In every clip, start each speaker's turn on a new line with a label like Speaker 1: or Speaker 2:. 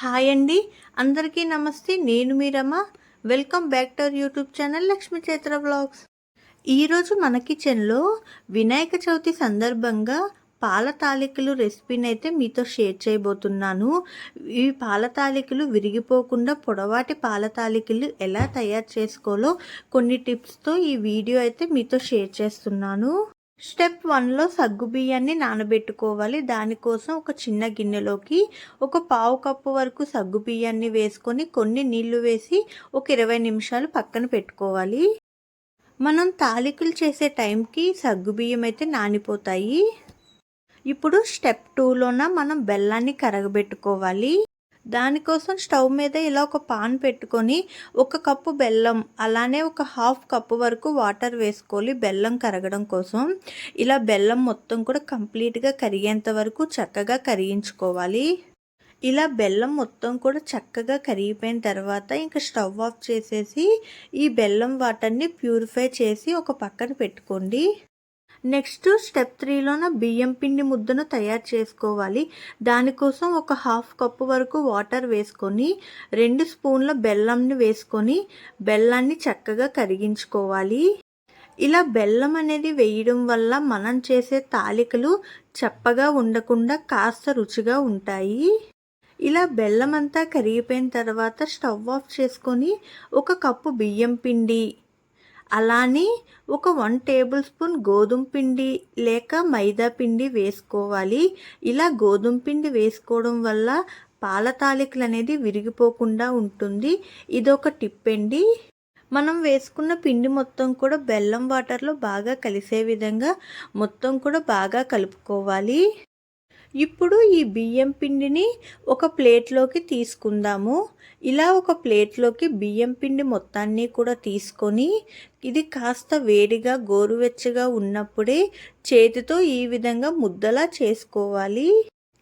Speaker 1: Hi అండి. అందరికీ నమస్తే. నేను మీరమ్మ welcome back to our YouTube channel Lakshmi Chaitra blogs ఈరోజు మన కిచెన్లో వినాయక చవితి సందర్భంగా పాల తాలికలు రెసిపీని అయితే మీతో షేర్ చేయబోతున్నాను. ఈ పాల తాలికలు విరిగిపోకుండా పొడవాటి పాల తాలికలు ఎలా తయారు చేసుకోవాలో కొన్ని టిప్స్తో ఈ వీడియో అయితే మీతో షేర్ చేస్తున్నాను. స్టెప్ వన్లో సగ్గు బియ్యాన్ని నానబెట్టుకోవాలి. దానికోసం ఒక చిన్న గిన్నెలోకి ఒక పావు కప్పు వరకు సగ్గు బియ్యాన్ని వేసుకొని కొన్ని నీళ్ళు వేసి ఒక ఇరవై నిమిషాలు పక్కన పెట్టుకోవాలి. మనం తాలికలు చేసే టైంకి సగ్గు బియ్యం అయితే నానిపోతాయి. ఇప్పుడు స్టెప్ టూలోన మనం బెల్లాన్ని కరగబెట్టుకోవాలి. దానికోసం స్టవ్ మీద ఇలా ఒక పాన్ పెట్టుకొని ఒక కప్పు బెల్లం అలానే ఒక హాఫ్ కప్పు వరకు వాటర్ వేసుకోవాలి బెల్లం కరగడం కోసం. ఇలా బెల్లం మొత్తం కూడా కంప్లీట్గా కరిగేంత వరకు చక్కగా కరిగించుకోవాలి. ఇలా బెల్లం మొత్తం కూడా చక్కగా కరిగిపోయిన తర్వాత ఇంకా స్టవ్ ఆఫ్ చేసేసి ఈ బెల్లం వాటర్ని ప్యూరిఫై చేసి ఒక పక్కన పెట్టుకోండి. నెక్స్ట్ స్టెప్ త్రీలోన బియ్యం పిండి ముద్దను తయారు చేసుకోవాలి. దానికోసం ఒక హాఫ్ కప్పు వరకు వాటర్ వేసుకొని రెండు స్పూన్ల బెల్లంని వేసుకొని బెల్లాన్ని చక్కగా కరిగించుకోవాలి. ఇలా బెల్లం అనేది వేయడం వల్ల మనం చేసే తాలికలు చప్పగా ఉండకుండా కాస్త రుచిగా ఉంటాయి. ఇలా బెల్లం అంతా కరిగిపోయిన తర్వాత స్టవ్ ఆఫ్ చేసుకొని ఒక కప్పు బియ్యం పిండి అలానే ఒక వన్ టేబుల్ స్పూన్ గోధుమ పిండి లేక మైదా పిండి వేసుకోవాలి. ఇలా గోధుమ పిండి వేసుకోవడం వల్ల పాల తాలికలు అనేది విరిగిపోకుండా ఉంటుంది. ఇదొక టిప్ అండి. మనం వేసుకున్న పిండి మొత్తం కూడా బెల్లం వాటర్లో బాగా కలిసే విధంగా మొత్తం కూడా బాగా కలుపుకోవాలి. ఇప్పుడు ఈ బియ్యం పిండిని ఒక ప్లేట్లోకి తీసుకుందాము. ఇలా ఒక ప్లేట్లోకి బియ్యం పిండి మొత్తాన్ని కూడా తీసుకొని ఇది కాస్త వేడిగా గోరువెచ్చగా ఉన్నప్పుడే చేతితో ఈ విధంగా ముద్దలా చేసుకోవాలి.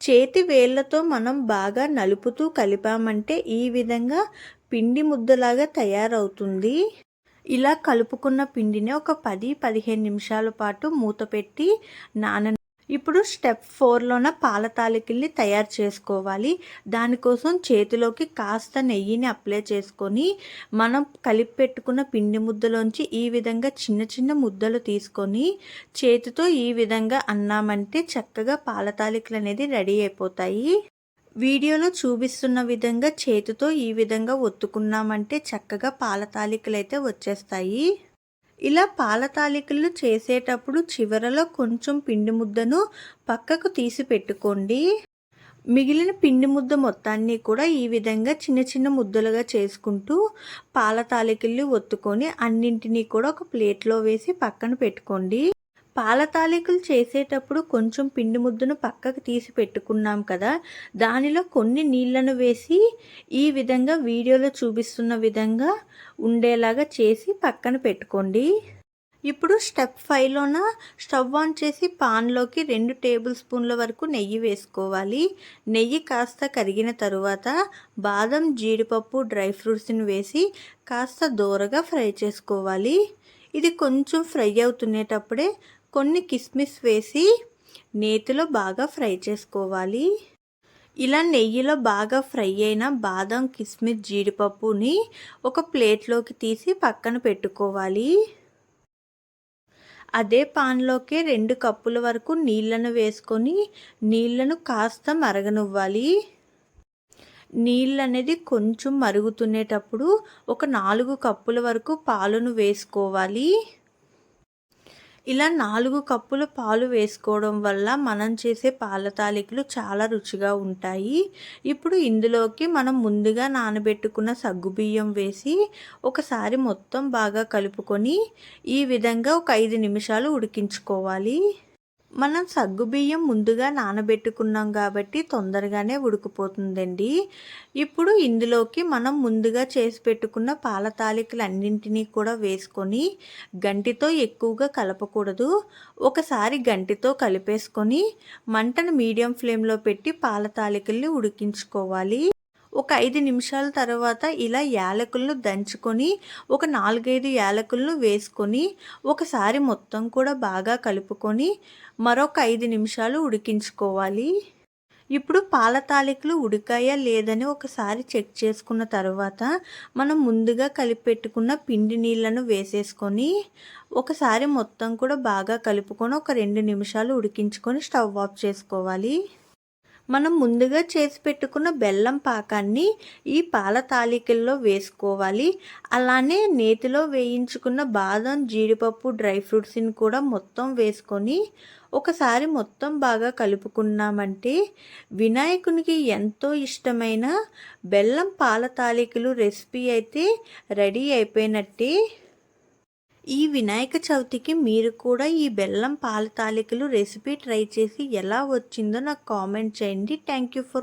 Speaker 1: చేతి వేళ్ళతో మనం బాగా నలుపుతూ కలిపామంటే ఈ విధంగా పిండి ముద్దలాగా తయారవుతుంది. ఇలా కలుపుకున్న పిండిని ఒక పది పదిహేను నిమిషాల పాటు మూత పెట్టి నాన ఇప్పుడు స్టెప్ ఫోర్లోన పాల తాలికల్ని తయారు చేసుకోవాలి. దానికోసం చేతిలోకి కాస్త నెయ్యిని అప్లై చేసుకొని మనం కలిపి పెట్టుకున్న పిండి ముద్దలోంచి ఈ విధంగా చిన్న చిన్న ముద్దలు తీసుకొని చేతితో ఈ విధంగా అన్నామంటే చక్కగా పాల తాలికలు అనేది రెడీ అయిపోతాయి. వీడియోలో చూపిస్తున్న విధంగా చేతితో ఈ విధంగా ఒత్తుకున్నామంటే చక్కగా పాల తాలికలు అయితే వచ్చేస్తాయి. ఇలా పాల తాలికలు చేసేటప్పుడు చివరలో కొంచెం పిండి ముద్దను పక్కకు తీసి పెట్టుకోండి. మిగిలిన పిండి ముద్ద మొత్తాన్ని కూడా ఈ విధంగా చిన్న చిన్న ముద్దలుగా చేసుకుంటూ పాల తాలికల్ని ఒత్తుకొని అన్నింటినీ కూడా ఒక ప్లేట్లో వేసి పక్కన పెట్టుకోండి. పాల తాలికలు చేసేటప్పుడు కొంచెం పిండి ముద్దను పక్కకు తీసి పెట్టుకున్నాం కదా. దానిలో కొన్ని నీళ్ళను వేసి ఈ విధంగా వీడియోలో చూపిస్తున్న విధంగా ఉండేలాగా చేసి పక్కన పెట్టుకోండి. ఇప్పుడు స్టెప్ ఫైవ్లోన స్టవ్ ఆన్ చేసి పాన్లోకి రెండు టేబుల్ స్పూన్ల వరకు నెయ్యి వేసుకోవాలి. నెయ్యి కాస్త కరిగిన తరువాత బాదం జీడిపప్పు డ్రై ఫ్రూట్స్ని వేసి కాస్త దూరగా ఫ్రై చేసుకోవాలి. ఇది కొంచెం ఫ్రై అవుతునేటప్పుడే కొన్ని కిస్మిస్ వేసి నేతిలో బాగా ఫ్రై చేసుకోవాలి. ఇలా నెయ్యిలో బాగా ఫ్రై అయిన బాదం కిస్మిస్ జీడిపప్పుని ఒక ప్లేట్లోకి తీసి పక్కన పెట్టుకోవాలి. అదే పాన్లోకి రెండు కప్పుల వరకు నీళ్ళను వేసుకొని నీళ్ళను కాస్త మరగనివ్వాలి. నీళ్ళు అనేది కొంచెం మరుగుతునేటప్పుడు ఒక నాలుగు కప్పుల వరకు పాలను వేసుకోవాలి. ఇలా నాలుగు కప్పుల పాలు వేసుకోవడం వల్ల మనం చేసే పాల తాలికలు చాలా రుచిగా ఉంటాయి. ఇప్పుడు ఇందులోకి మనం ముందుగా నానబెట్టుకున్న సగ్గుబియ్యం వేసి ఒకసారి మొత్తం బాగా కలుపుకొని ఈ విధంగా ఒక ఐదు నిమిషాలు ఉడికించుకోవాలి. మనం సగ్గుబియ్యం ముందుగా నానబెట్టుకున్నాం కాబట్టి తొందరగానే ఉడికిపోతుందండి. ఇప్పుడు ఇందులోకి మనం ముందుగా చేసి పెట్టుకున్న పాల తాలికలన్నింటినీ కూడా వేసుకొని గంటితో ఎక్కువగా కలపకూడదు. ఒకసారి గంటితో కలిపేసుకొని మంటను మీడియం ఫ్లేమ్లో పెట్టి పాల తాలికల్ని ఉడికించుకోవాలి. ఒక ఐదు నిమిషాల తర్వాత ఇలా యాలకులను దంచుకొని ఒక నాలుగైదు యాలకులను వేసుకొని ఒకసారి మొత్తం కూడా బాగా కలుపుకొని మరొక ఐదు నిమిషాలు ఉడికించుకోవాలి. ఇప్పుడు పాల తాలికలు ఉడికాయా లేదని ఒకసారి చెక్ చేసుకున్న తర్వాత మనం ముందుగా కలిపెట్టుకున్న పిండి నీళ్ళను వేసేసుకొని ఒకసారి మొత్తం కూడా బాగా కలుపుకొని ఒక రెండు నిమిషాలు ఉడికించుకొని స్టవ్ ఆఫ్ చేసుకోవాలి. మనం ముందుగా చేసి పెట్టుకున్న బెల్లం పాకాన్ని ఈ పాల తాలికల్లో వేసుకోవాలి. అలానే నేతిలో వేయించుకున్న బాదం జీడిపప్పు డ్రై ఫ్రూట్స్ని కూడా మొత్తం వేసుకొని ఒకసారి మొత్తం బాగా కలుపుకున్నామంటే వినాయకునికి ఎంతో ఇష్టమైన బెల్లం పాల తాలికలు రెసిపీ అయితే రెడీ అయిపోయినట్టే. ఈ వినాయక చవితికి మీరు కూడా ఈ బెల్లం పాల తాలికలు రెసిపీ ట్రై చేసి ఎలా వచ్చిందో నాకు కామెంట్ చేయండి. Thank you for